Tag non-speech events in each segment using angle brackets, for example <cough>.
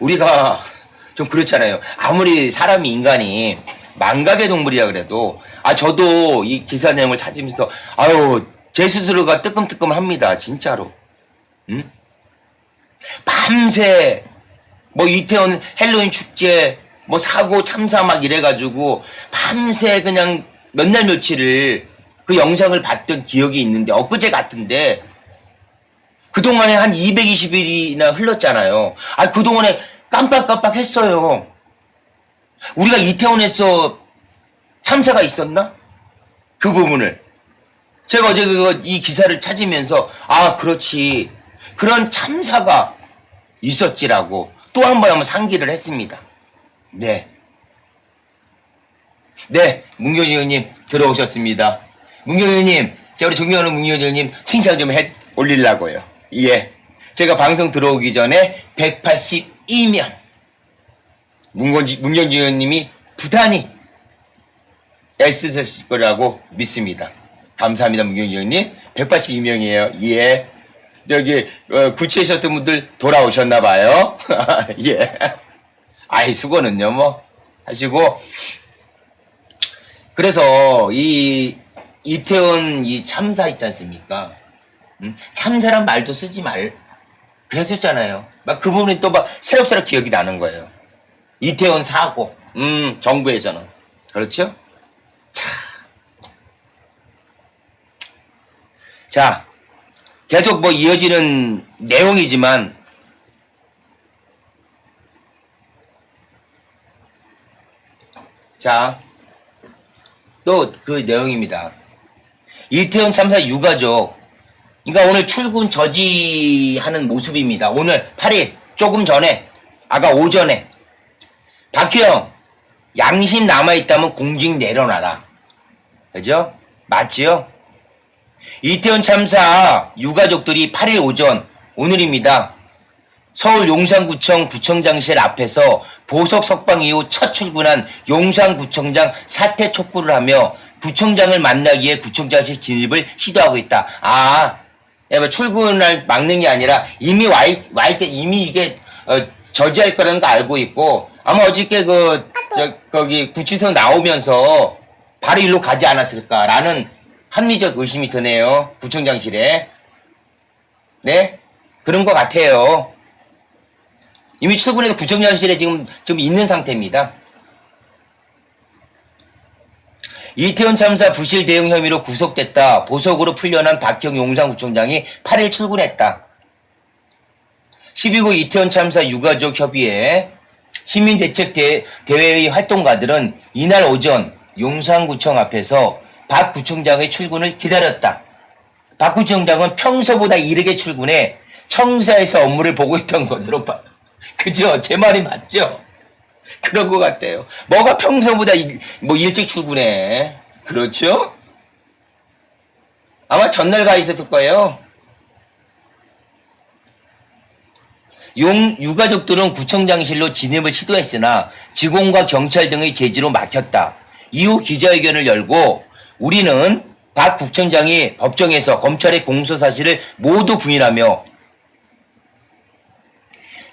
우리가 좀 그렇잖아요. 아무리 사람이 인간이 망각의 동물이라 그래도 아 저도 이 기사 내용을 찾으면서 아유 제 스스로가 뜨끔뜨끔합니다. 진짜로. 응? 밤새 뭐 이태원 헬로윈 축제 뭐 사고 참사 막 이래가지고 밤새 그냥 몇 날 며칠을 그 영상을 봤던 기억이 있는데 엊그제 같은데 그동안에 한 220일이나 흘렀잖아요. 아, 그동안에 깜빡깜빡 했어요. 우리가 이태원에서 참사가 있었나? 그 부분을. 제가 어제 그거 이 기사를 찾으면서, 아, 그렇지. 그런 참사가 있었지라고 또 한 번 한번 상기를 했습니다. 네. 네, 문경희 의원님 들어오셨습니다. 문경희 의원님, 제가 우리 존경하는 문경희 의원님 칭찬 좀 해 올리려고요. 예. 제가 방송 들어오기 전에 182명. 문건지, 문경지 의원님이 부단히 애쓰셨을 거라고 믿습니다. 감사합니다, 문경지 의원님. 182명이에요. 예. 저기, 어, 구치하셨던 분들 돌아오셨나봐요. <laughs> 예. 아이, 수고는요, 뭐. 하시고. 그래서, 이, 이태원 이 참사 있지 않습니까? 음? 참사란 말도 쓰지 말, 그랬었잖아요. 막그 부분이 또 막 새록새록 기억이 나는 거예요. 이태원 사고, 음, 정부에서는. 그렇죠? 차. 자, 계속 뭐 이어지는 내용이지만, 자, 또 그 내용입니다. 이태원 참사 유가족, 그러니까 오늘 출근 저지하는 모습입니다. 오늘 8일 조금 전에 아까 오전에 박희영 양심 남아있다면 공직 내려놔라. 그죠? 맞지요? 이태원 참사 유가족들이 8일 오전 오늘입니다. 서울 용산구청 구청장실 앞에서 보석 석방 이후 첫 출근한 용산구청장 사퇴 촉구를 하며 구청장을 만나기 위해 구청장실 진입을 시도하고 있다. 아, 출근을 막는 게 아니라 이미 와, 있, 와 있게 이미 이게 어, 저지할 거라는 거 알고 있고 아마 어저께 그 저 거기 구치소 나오면서 바로 일로 가지 않았을까라는 합리적 의심이 드네요. 구청장실에. 네? 그런 것 같아요. 이미 출근해서 구청장실에 지금 좀 있는 상태입니다. 이태원 참사 부실 대응 혐의로 구속됐다. 보석으로 풀려난 박형 용산구청장이 8일 출근했다. 12구 이태원 참사 유가족 협의회 시민대책대회의 활동가들은 이날 오전 용산구청 앞에서 박 구청장의 출근을 기다렸다. 박 구청장은 평소보다 이르게 출근해 청사에서 업무를 보고 있던 것으로 봐. <laughs> 그죠? 제 말이 맞죠? 그런 것 같아요. 뭐가 평소보다 일, 뭐 일찍 출근해. 그렇죠? 아마 전날 가 있었을 거예요. 용, 유가족들은 구청장실로 진입을 시도했으나 직원과 경찰 등의 제지로 막혔다. 이후 기자회견을 열고 우리는 박 국청장이 법정에서 검찰의 공소 사실을 모두 부인하며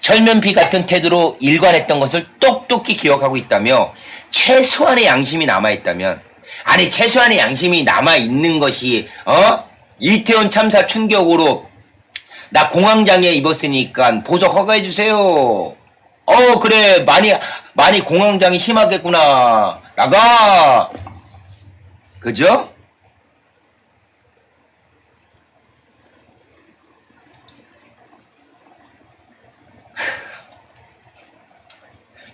철면피 같은 태도로 일관했던 것을 똑똑히 기억하고 있다며 최소한의 양심이 남아있다면 아니 최소한의 양심이 남아있는 것이 어? 이태원 참사 충격으로 나 공황장애 입었으니까 보석 허가해 주세요. 어 그래 많이 많이 공황장애 심하겠구나. 나가. 그죠?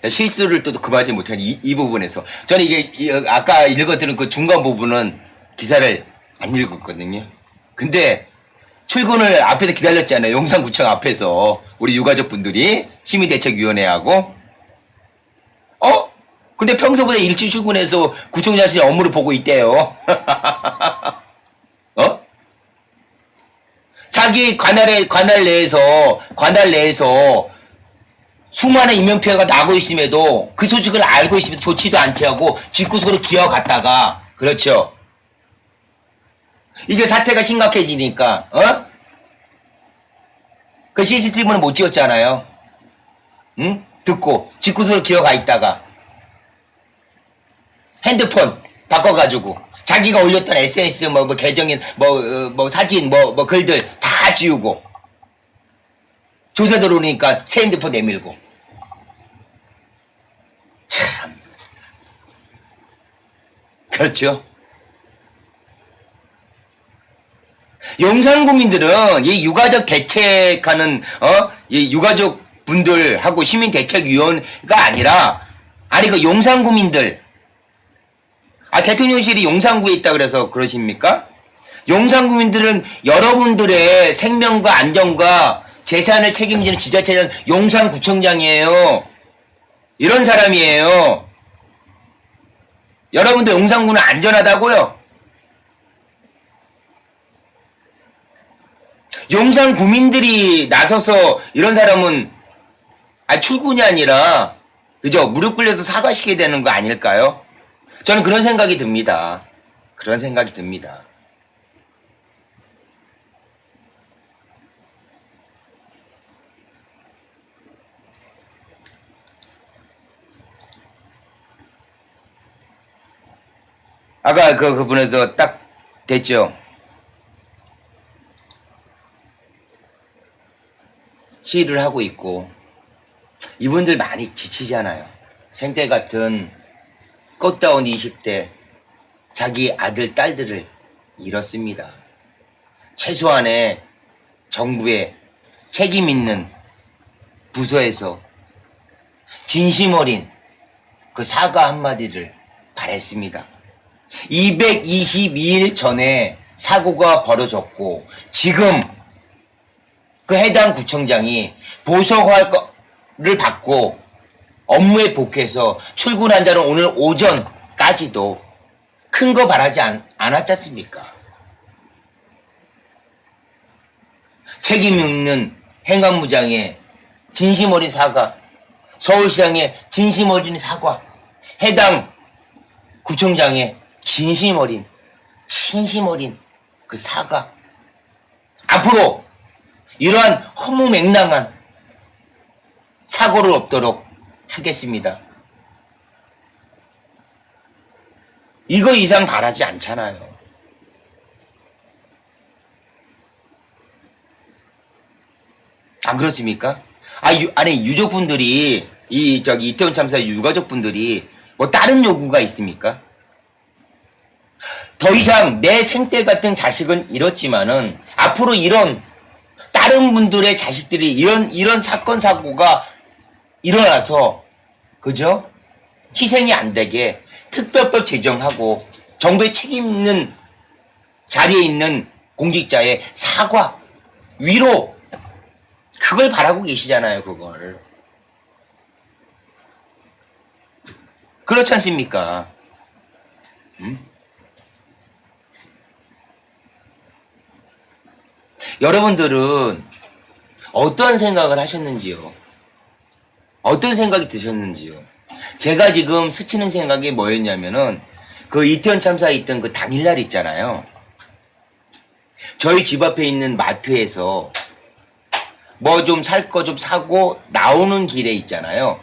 실수를 또 금하지 못한 이, 이 부분에서 저는 이게 이, 아까 읽어드린 그 중간 부분은 기사를 안 읽었거든요. 근데 출근을 앞에서 기다렸잖아요. 용산구청 앞에서 우리 유가족 분들이 시민대책위원회하고 어? 근데 평소보다 일찍 출근해서 구청장실 업무를 보고 있대요. <laughs> 어? 자기 관할에 관할 내에서 관할 내에서 수많은 인명피해가 나고 있음에도 그 소식을 알고 있으면서 좋지도 않지 하고 집구석으로 기어갔다가 그렇죠. 이게 사태가 심각해지니까 어? 그 CCTV는 못 찍었잖아요. 응? 듣고 집구석으로 기어가 있다가 핸드폰 바꿔가지고 자기가 올렸던 SNS 뭐, 뭐 계정인 뭐, 어, 뭐 사진 뭐, 뭐 글들 다 지우고 조사 들어오니까 새 핸드폰 내밀고 참 그렇죠. 용산 구민들은 이 유가족 대책하는 어 이 유가족 분들하고 시민 대책 위원회가 아니라 아니 그 용산 구민들 아 대통령실이 용산구에 있다 그래서 그러십니까? 용산 구민들은 여러분들의 생명과 안전과 재산을 책임지는 지자체장 용산구청장이에요. 이런 사람이에요. 여러분들 용산구는 안전하다고요? 용산 구민들이 나서서 이런 사람은 아 출근이 아니라 그죠 무릎 꿇려서 사과시켜야 되는 거 아닐까요? 저는 그런 생각이 듭니다. 그런 생각이 듭니다. 아까 그 그분에서 딱 됐죠. 시위를 하고 있고 이분들 많이 지치잖아요. 생태 같은 꽃다운 20대 자기 아들 딸들을 잃었습니다. 최소한의 정부의 책임 있는 부서에서 진심 어린 그 사과 한마디를 바랬습니다. 222일 전에 사고가 벌어졌고 지금 그 해당 구청장이 보석화를 받고 업무에 복귀해서 출근한 자는 오늘 오전까지도 큰 거 바라지 않, 않았지 않습니까? 책임 있는 행안부장의 진심 어린 사과, 서울시장의 진심 어린 사과, 해당 구청장의 진심 어린, 진심 어린 그 사과. 앞으로 이러한 허무맹랑한 사고를 없도록 하겠습니다. 이거 이상 바라지 않잖아요. 안 그렇습니까? 아, 유, 아니, 유족분들이, 이, 저기, 이태원 참사 유가족분들이 뭐 다른 요구가 있습니까? 더 이상 내 생때 같은 자식은 잃었지만은 앞으로 이런 다른 분들의 자식들이 이런 이런 사건 사고가 일어나서 그죠? 희생이 안 되게 특별법 제정하고 정부의 책임 있는 자리에 있는 공직자의 사과, 위로 그걸 바라고 계시잖아요, 그걸. 그렇지 않습니까? 음? 여러분들은 어떠한 생각을 하셨는지요? 어떤 생각이 드셨는지요? 제가 지금 스치는 생각이 뭐였냐면은 그 이태원 참사에 있던 그 당일날 있잖아요. 저희 집 앞에 있는 마트에서 뭐 좀 살 거 좀 사고 나오는 길에 있잖아요.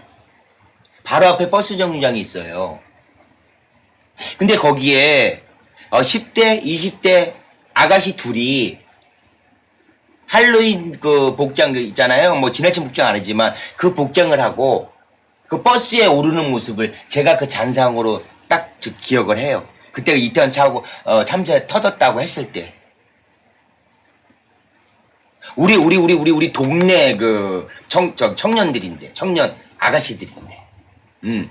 바로 앞에 버스 정류장이 있어요. 근데 거기에 어 10대, 20대 아가씨 둘이 할로윈 그 복장 그 있잖아요. 뭐 지나친 복장 아니지만 그 복장을 하고 그 버스에 오르는 모습을 제가 그 잔상으로 딱 저- 기억을 해요. 그때가 이태원 차고 어, 참사 터졌다고 했을 때 우리 우리 우리 우리 우리 동네 그 청 저 청년들인데 청년 아가씨들인데 음.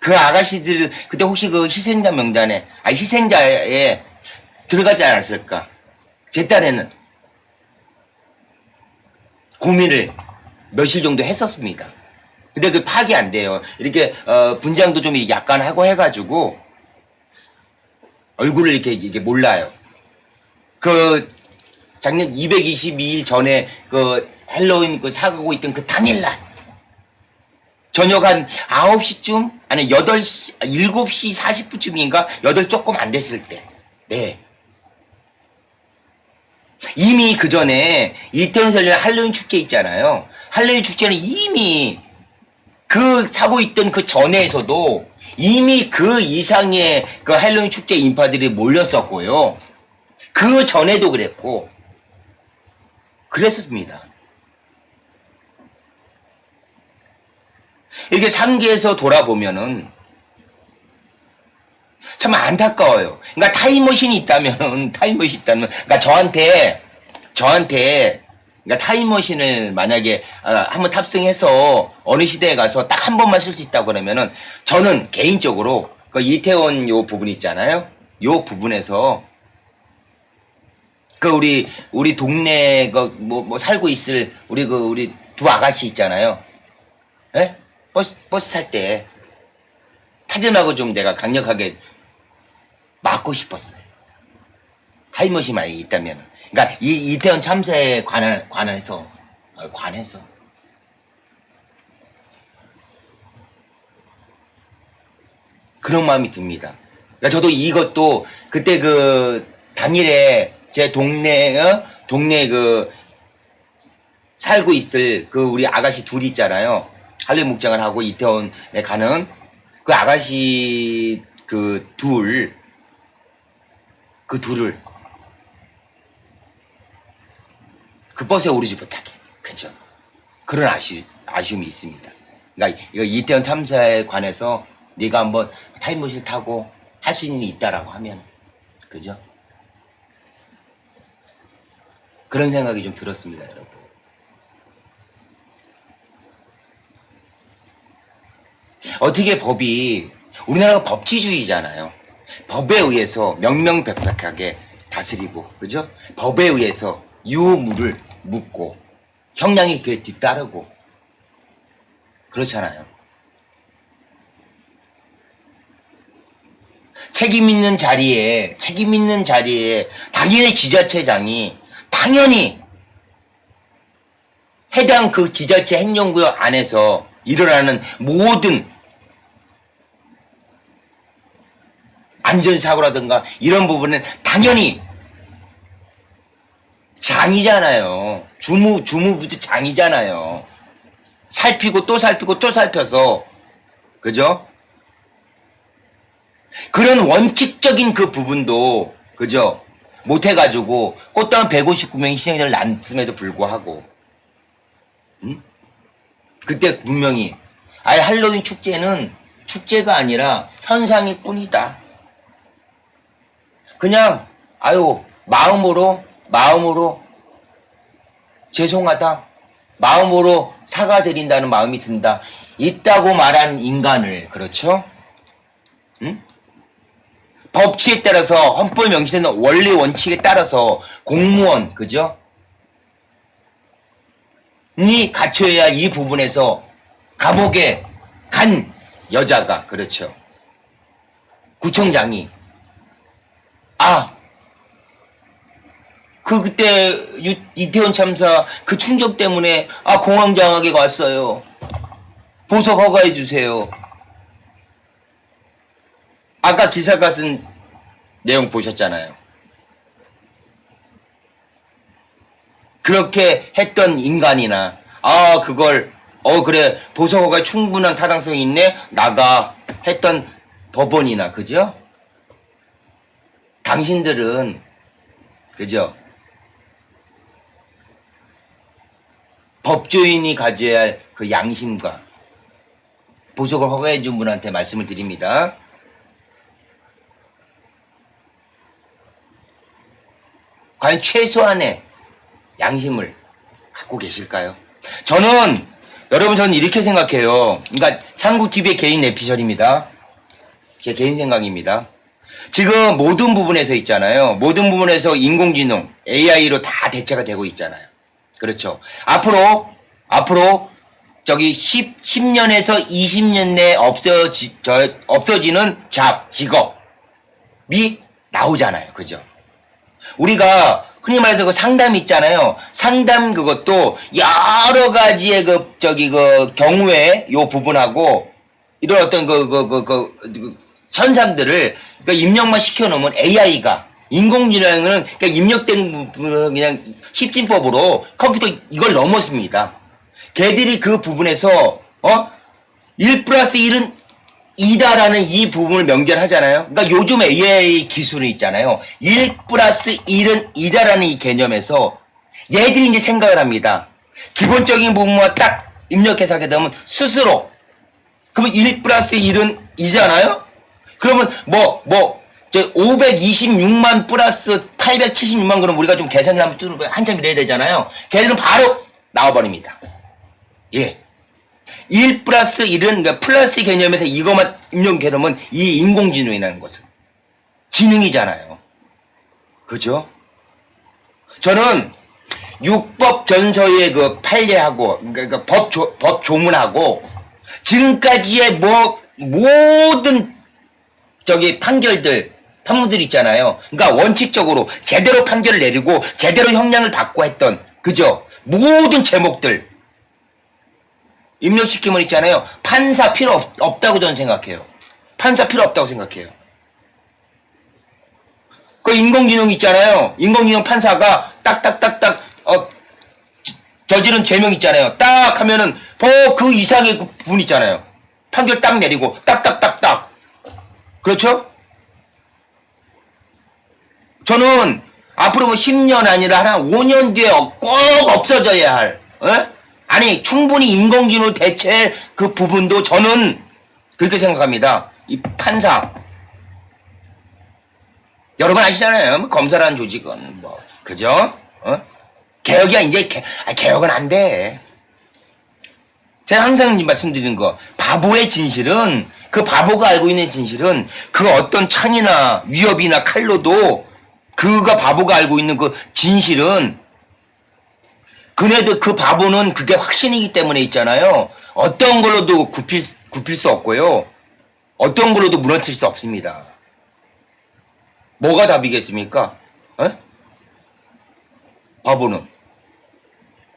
그 아가씨들 그때 혹시 그 희생자 명단에 아 희생자에 들어가지 않았을까? 제 딴에는 고민을 며칠 정도 했었습니다. 근데 그 파악이 안 돼요. 이렇게 어, 분장도 좀 약간 하고 해가지고 얼굴을 이렇게 이게 몰라요. 그 작년 222일 전에 그 헬로윈 그 사고 있던 그 당일날 저녁 한 9시쯤 아니 8시 7시 40분쯤인가 8 조금 안 됐을 때. 네. 이미 그 전에 이태원 설날 할로윈 축제 있잖아요. 할로윈 축제는 이미 그 사고 있던 그 전에서도 이미 그 이상의 그 할로윈 축제 인파들이 몰렸었고요. 그 전에도 그랬고 그랬었습니다. 이렇게 상계에서 돌아보면은 참 안타까워요. 그러니까 타임머신이 있다면 <laughs> 타임머신이 있다면 그러니까 저한테 저한테 그러니까 타임머신을 만약에 아, 한번 탑승해서 어느 시대에 가서 딱 한 번만 쓸 수 있다고 그러면은 저는 개인적으로 그 이태원 요 부분 있잖아요. 요 부분에서 그 우리 우리 동네 그뭐 뭐 살고 있을 우리 그 우리 두 아가씨 있잖아요. 예? 버스 버스 탈 때 타점하고 좀 내가 강력하게 맞고 싶었어요. 타임머신만 있다면. 그러니까 이 이태원 참사에 관한 관해서 어, 관해서 그런 마음이 듭니다. 그러니까 저도 이것도 그때 그 당일에 제 동네 어? 동네 그 살고 있을 그 우리 아가씨 둘 있잖아요. 할리 목장을 하고 이태원에 가는 그 아가씨 그 둘, 그 둘을 그 버스에 오르지 못하게. 그죠? 그런 아쉬, 아쉬움이 있습니다. 그러니까 이태원 참사에 관해서 네가 한번 타임머신 타고 할 수 있는 게 있다라고 하면 그죠? 그런 생각이 좀 들었습니다, 여러분. 어떻게 법이 우리나라가 법치주의잖아요. 법에 의해서 명명백백하게 다스리고 그죠? 법에 의해서 유무를 묻고 형량이 그에 뒤따르고 그렇잖아요. 책임 있는 자리에 책임 있는 자리에 당연히 지자체장이 당연히 해당 그 지자체 행정구역 안에서 일어나는 모든 안전사고라든가 이런 부분은 당연히 장이잖아요. 주무, 주무부지 장이잖아요. 살피고 또 살피고 또 살펴서, 그죠? 그런 원칙적인 그 부분도, 그죠? 못해가지고, 꽃다운 159명의 희생자를 낳음에도 불구하고, 응? 그때 분명히, 아예 할로윈 축제는 축제가 아니라 현상일 뿐이다. 그냥, 아유, 마음으로 마음으로 죄송하다. 마음으로 사과드린다는 마음이 든다. 있다고 말한 인간을, 그렇죠? 응? 법치에 따라서 헌법 명시되는 원리 원칙에 따라서 공무원, 그죠? 니 갖춰야 이 부분에서 감옥에 간 여자가, 그렇죠? 구청장이, 아, 그 그때 유, 이태원 참사 그 충격 때문에 아 공황장하게 왔어요. 보석 허가해 주세요. 아까 기사가 쓴 내용 보셨잖아요. 그렇게 했던 인간이나 아 그걸 어 그래 보석 허가 충분한 타당성이 있네 나가 했던 법원이나 그죠? 당신들은 그죠? 법조인이 가져야 할 그 양심과 보석을 허가해 준 분한테 말씀을 드립니다. 과연 최소한의 양심을 갖고 계실까요? 저는 여러분 저는 이렇게 생각해요. 그러니까 창국 TV의 개인 에피셜입니다. 제 개인 생각입니다. 지금 모든 부분에서 있잖아요. 모든 부분에서 인공지능 AI로 다 대체가 되고 있잖아요. 그렇죠. 앞으로 앞으로 저기 10, 10년에서 20년 내에 없어지, 저, 없어지는 잡, 직업이 나오잖아요. 그죠? 우리가 흔히 말해서 그 상담 있잖아요. 상담 그것도 여러 가지의 그, 저기 그 경우에 요 부분하고 이런 어떤 그, 그, 그, 그, 그 현상들을 그러니까 입력만 시켜놓으면 AI가 인공지능은 그러니까 입력된 부분은 그냥 십진법으로 컴퓨터 이걸 넘었습니다. 걔들이 그 부분에서 어? 1 플러스 1은 2다라는 이 부분을 명절하잖아요. 그러니까 요즘 AI 기술이 있잖아요. 1 플러스 1은 2다라는 이 개념에서 얘들이 이제 생각을 합니다. 기본적인 부분만 딱 입력해서 하게 되면 스스로 그러면 1 플러스 1은 2잖아요? 그러면 뭐, 뭐, 저 526만 플러스 876만 그럼 우리가 좀 계산을 한번 뚫고 한참 이래야 되잖아요. 걔들은 바로 나와버립니다. 예. 1 플러스 1은 그러니까 플러스 개념에서 이것만 입력해놓으면 이 인공지능이라는 것은 지능이잖아요. 그죠? 저는 육법 전서의 그 판례하고 그러니까 법, 조, 법 조문하고 지금까지의 뭐 모든 저기 판결들 판문들 있잖아요. 그러니까 원칙적으로 제대로 판결을 내리고 제대로 형량을 받고 했던 그죠? 모든 제목들 입력시키면 있잖아요. 판사 필요 없, 없다고 저는 생각해요. 판사 필요 없다고 생각해요. 그 인공지능 있잖아요. 인공지능 판사가 딱딱딱딱 어 저- 저지른 죄명 있잖아요. 딱 하면은 더그 이상의 그 부분 있잖아요. 판결 딱 내리고 딱딱딱딱 그렇죠? 저는 앞으로 뭐 10년 아니라 한 5년 뒤에 꼭 없어져야 할, 어? 아니, 충분히 인공지능을 대체할 그 부분도 저는 그렇게 생각합니다. 이 판사. 여러분 아시잖아요. 뭐 검사라는 조직은 뭐, 그죠? 어? 개혁이야, 이제 개, 아, 개혁은 안 돼. 제가 항상 말씀드리는 거, 바보의 진실은, 그 바보가 알고 있는 진실은 그 어떤 창이나 위협이나 칼로도 그가 바보가 알고 있는 그 진실은 그네도 그 바보는 그게 확신이기 때문에 있잖아요. 어떤 걸로도 굽힐, 굽힐 수 없고요. 어떤 걸로도 무너뜨릴 수 없습니다. 뭐가 답이겠습니까? 에? 바보는.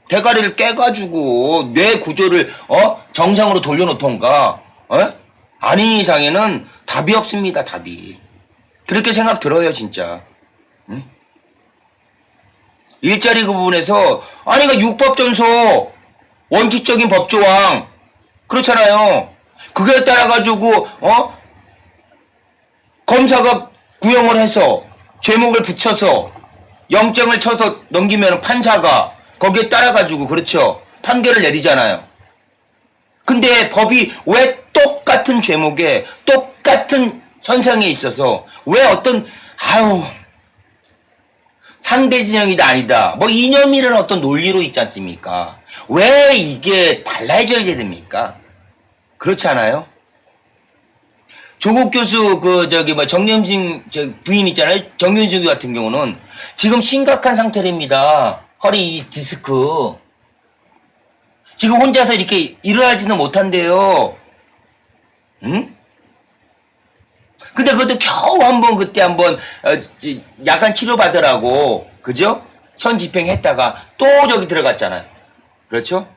대가리를 깨가지고 뇌 구조를 어 정상으로 돌려놓던가 어? 아닌 이상에는 답이 없습니다 답이. 그렇게 생각 들어요 진짜. 응? 일자리 그 부분에서 아니 그 육법전소 원칙적인 법조항. 그렇잖아요. 그게 따라 가지고 어? 검사가 구형을 해서 제목을 붙여서 영장을 쳐서 넘기면 판사가 거기에 따라가지고 그렇죠. 판결을 내리잖아요. 근데 법이 왜 똑같은 제목에 똑같은 현상에 있어서 왜 어떤 아유 상대 진영이다 아니다 뭐 이념이라는 어떤 논리로 있지 않습니까? 왜 이게 달라져야 됩니까? 그렇지 않아요? 조국 교수 그 저기 뭐저 부인 있잖아요. 정윤수 같은 경우는 지금 심각한 상태랍니다. 허리 디스크. 지금 혼자서 이렇게 일어나지는 못한대요. 응? 근데 그것도 겨우 한번 그때 한번 어, 지- 약간 치료받으라고 그죠? 현 집행했다가 또 저기 들어갔잖아요. 그렇죠?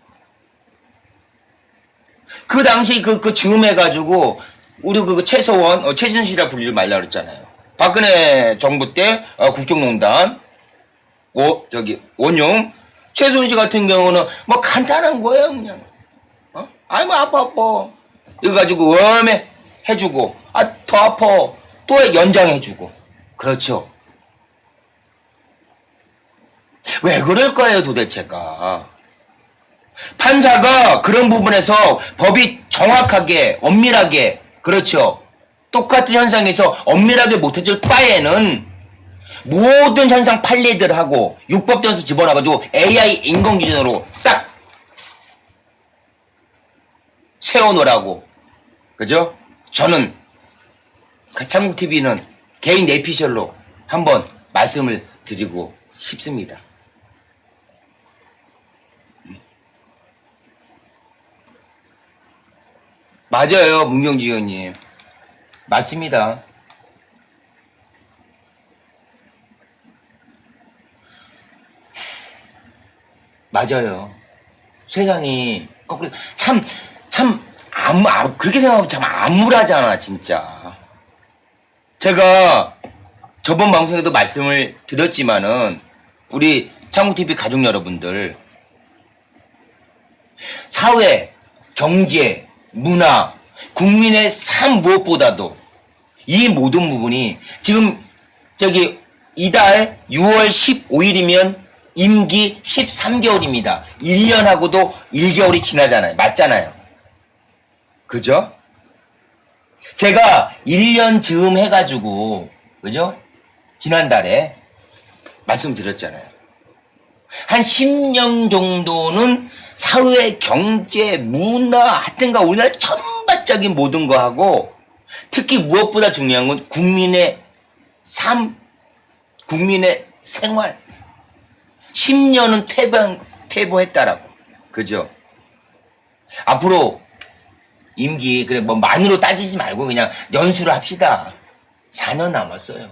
그 당시 그, 그 즈음해가지고, 우리 그 최서원, 어, 최순실이라 불리지 말라 그랬잖아요. 박근혜 정부 때, 어, 국정농단, 오, 저기, 원용, 최순실 같은 경우는 뭐 간단한 거예요, 그냥. 어? 아이, 뭐 아파, 아파. 이거 가지고 웜에 해주고, 아, 더 아파. 또 연장해주고. 그렇죠. 왜 그럴까요, 도대체가? 판사가 그런 부분에서 법이 정확하게 엄밀하게 그렇죠 똑같은 현상에서 엄밀하게 못해줄 바에는 모든 현상 판례들하고 육법전서 집어넣어가지고 AI 인공지능으로 딱 세워놓으라고 그죠? 저는 가창국 TV는 개인 내피셜로 한번 말씀을 드리고 싶습니다. 맞아요, 문경지 의원님. 맞습니다. 맞아요. 세상이 거꾸로 참, 참, 암, 아, 그렇게 생각하면 참 암울하잖아, 진짜. 제가 저번 방송에도 말씀을 드렸지만은, 우리 창국TV 가족 여러분들, 사회, 경제, 문화, 국민의 삶 무엇보다도 이 모든 부분이 지금 저기 이달 6월 15일이면 임기 13개월입니다. 1년하고도 1개월이 지나잖아요. 맞잖아요. 그죠? 제가 1년 즈음 해가지고, 그죠? 지난달에 말씀드렸잖아요. 한 10년 정도는 사회, 경제, 문화, 하여튼가 우리나라 전반적인 모든 거하고 특히 무엇보다 중요한 건 국민의 삶, 국민의 생활. 10년은 퇴보, 퇴보했다라고. 그죠? 앞으로 임기, 그래, 뭐 만으로 따지지 말고 그냥 연수를 합시다. 4년 남았어요.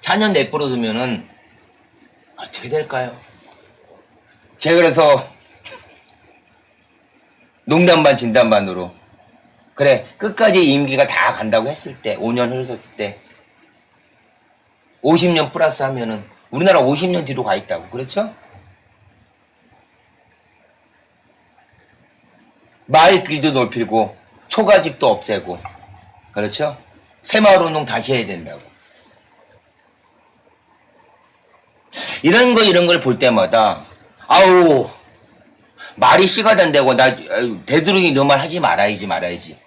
4년 내버려두면은 어떻게 될까요? 제가 그래서 농담 반 진담 반으로 그래 끝까지 임기가 다 간다고 했을 때 5년 흘렀을 때 50년 플러스 하면은 우리나라 50년 뒤로 가 있다고. 그렇죠? 마을 길도 넓히고 초가집도 없애고. 그렇죠? 새마을 운동 다시 해야 된다고. 이런 거 이런 걸 볼 때마다 아우 말이 씨가 된다고. 나 되도록이 이런 말 하지 말아야지 말아야지.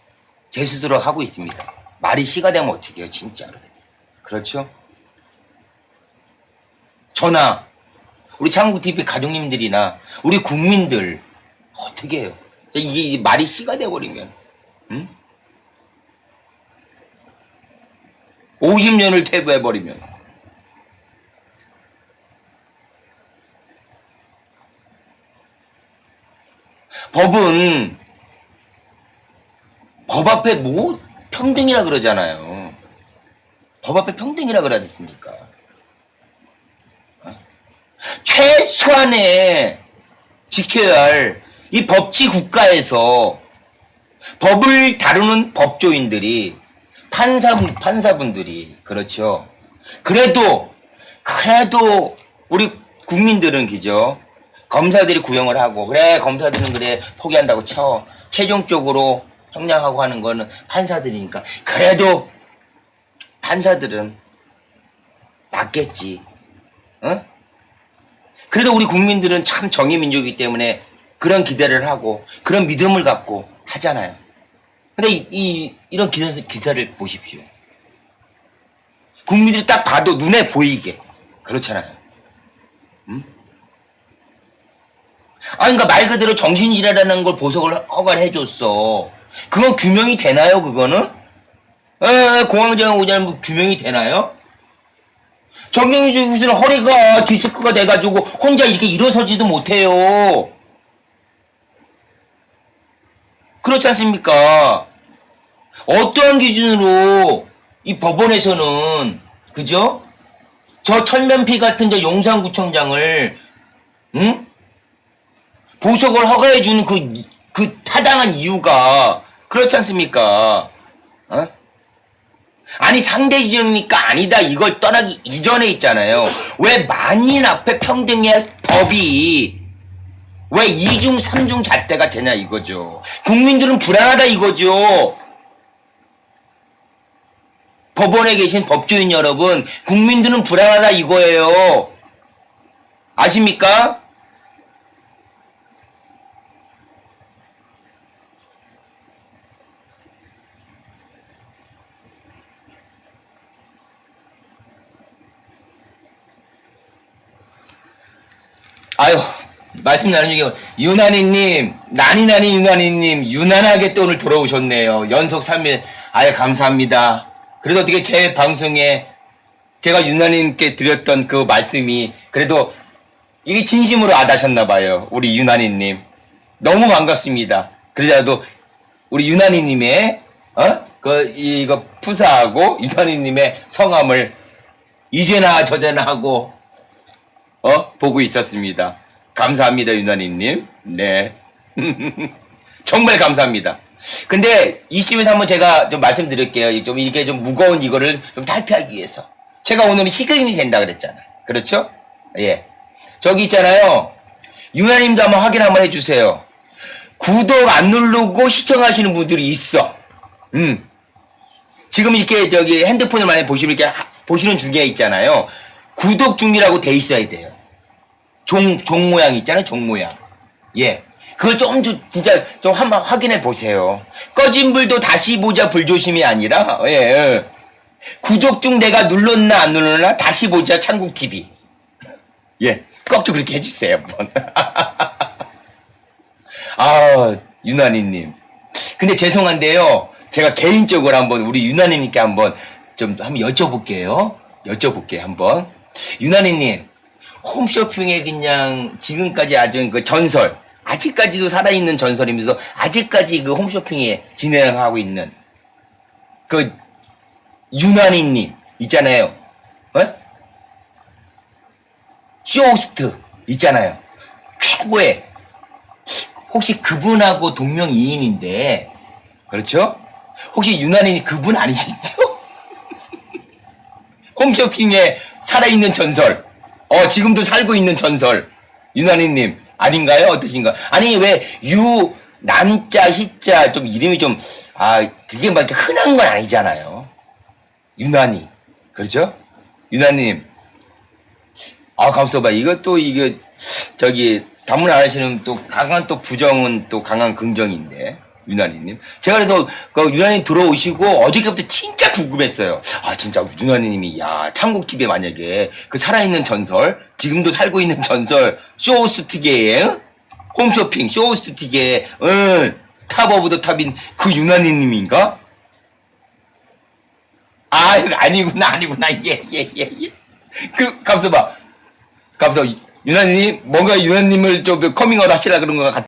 제 스스로 하고 있습니다. 말이 씨가 되면 어떻게 해요 진짜로. 그렇죠? 저나 우리 창국TV 가족님들이나 우리 국민들 어떻게 해요 이게 이제 말이 씨가 돼버리면 응? 50년을 퇴보해버리면 법은 법 앞에 뭐 평등이라 그러잖아요. 법 앞에 평등이라 그러지 않습니까? 어? 최소한의 지켜야 할 이 법치 국가에서 법을 다루는 법조인들이 판사분 판사분들이 그렇죠. 그래도 그래도 우리 국민들은 그죠. 검사들이 구형을 하고 그래 검사들은 그래 포기한다고 쳐 최종적으로 형량하고 하는 거는 판사들이니까 그래도 판사들은 낫겠지 응? 그래도 우리 국민들은 참 정의민족이기 때문에 그런 기대를 하고 그런 믿음을 갖고 하잖아요 근데 이, 이, 이런 기사, 기사를 보십시오 국민들이 딱 봐도 눈에 보이게 그렇잖아요 아니, 그러니까 말 그대로 정신질환이라는 걸 보석을 허가를 해줬어. 그건 규명이 되나요, 그거는? 에, 공황장애 오자는 거 규명이 되나요? 정경희 교수는 허리가 디스크가 돼가지고 혼자 이렇게 일어서지도 못해요. 그렇지 않습니까? 어떠한 기준으로 이 법원에서는, 그죠? 저 천면피 같은 저 용산구청장을, 응? 보석을 허가해 주는 그, 그 타당한 이유가 그렇지 않습니까? 어? 아니 상대 지정이니까 아니다 이걸 떠나기 이전에 있잖아요. 왜 만인 앞에 할 법이 왜 이중 삼중 잣대가 되냐 이거죠. 국민들은 불안하다 이거죠. 법원에 계신 법조인 여러분, 국민들은 불안하다 이거예요. 아십니까? 아유, 말씀 나누는 게, 유난히님, 나니나니 유난히님, 유난하게 또 오늘 돌아오셨네요. 연속 3일. 아유, 감사합니다. 그래도 어떻게 제 방송에 제가 유난히님께 드렸던 그 말씀이 그래도 이게 진심으로 와닿으셨나봐요. 우리 유난히님. 너무 반갑습니다. 그러자도 우리 유난히님의, 어? 그, 이거 푸사하고 유난히님의 성함을 이제나 저제나 하고 어? 보고 있었습니다. 감사합니다, 유나니님. 네. <laughs> 정말 감사합니다. 근데 이쯤에서 한번 제가 좀 말씀드릴게요. 좀 이렇게 좀 무거운 이거를 좀 탈피하기 위해서. 제가 오늘은 희극인이 된다 그랬잖아요. 그렇죠? 예. 저기 있잖아요. 유나님도 한번 확인 한번 해주세요. 구독 안 누르고 시청하시는 분들이 있어. 음. 지금 이렇게 저기 핸드폰을 많이 보시면 이렇게 하- 보시는 중에 있잖아요. 구독 중이라고 돼 있어야 돼요. 종, 종 모양 있잖아요. 종 모양. 예. 그걸 좀, 좀 진짜 좀 한번 확인해 보세요. 꺼진 불도 다시 보자 불조심이 아니라, 예, 예. 구독 중 내가 눌렀나 안 눌렀나 다시 보자 창국TV. 예. 꼭 좀 그렇게 해주세요, 한번. <laughs> 아, 유난히님. 근데 죄송한데요. 제가 개인적으로 한번 우리 유난히님께 한번 좀 한번 여쭤볼게요. 여쭤볼게요, 한번. 유난히님, 홈쇼핑에 그냥 지금까지 아주 그 전설, 아직까지도 살아있는 전설이면서 아직까지 그 홈쇼핑에 진행하고 있는 그 유난히님 있잖아요. 어? 쇼호스트 있잖아요. 최고의 혹시 그분하고 동명이인인데 그렇죠? 혹시 유난히 그분 아니시죠? <laughs> 홈쇼핑에 살아있는 전설 어 지금도 살고 있는 전설 유난히님 아닌가요? 어떠신가? 아니 왜 유 남자 희자 좀 이름이 좀 아 그게 막 이렇게 흔한 건 아니잖아요. 유난히 그렇죠? 유난히님 아, 감사봐. 이것도 이게 저기 단문 안 하시는 또 강한 또 부정은 또 강한 긍정인데 유나니님. 제가 그래서 그 유나님 들어오시고 어저께부터 진짜 궁금했어요. 아 진짜 유나니님이 야 창국 TV에 만약에 그 살아있는 전설 지금도 살고 있는 전설 쇼호스트계의 응? 홈쇼핑 쇼호스트계의 응, 탑 오브 더 탑인 그 유나니님인가? 아 아니구나 아니구나 예예예 예. 그 감사봐. 감사 유나님 뭔가 유나님을 좀 커밍아웃 하시라 그런 것 같,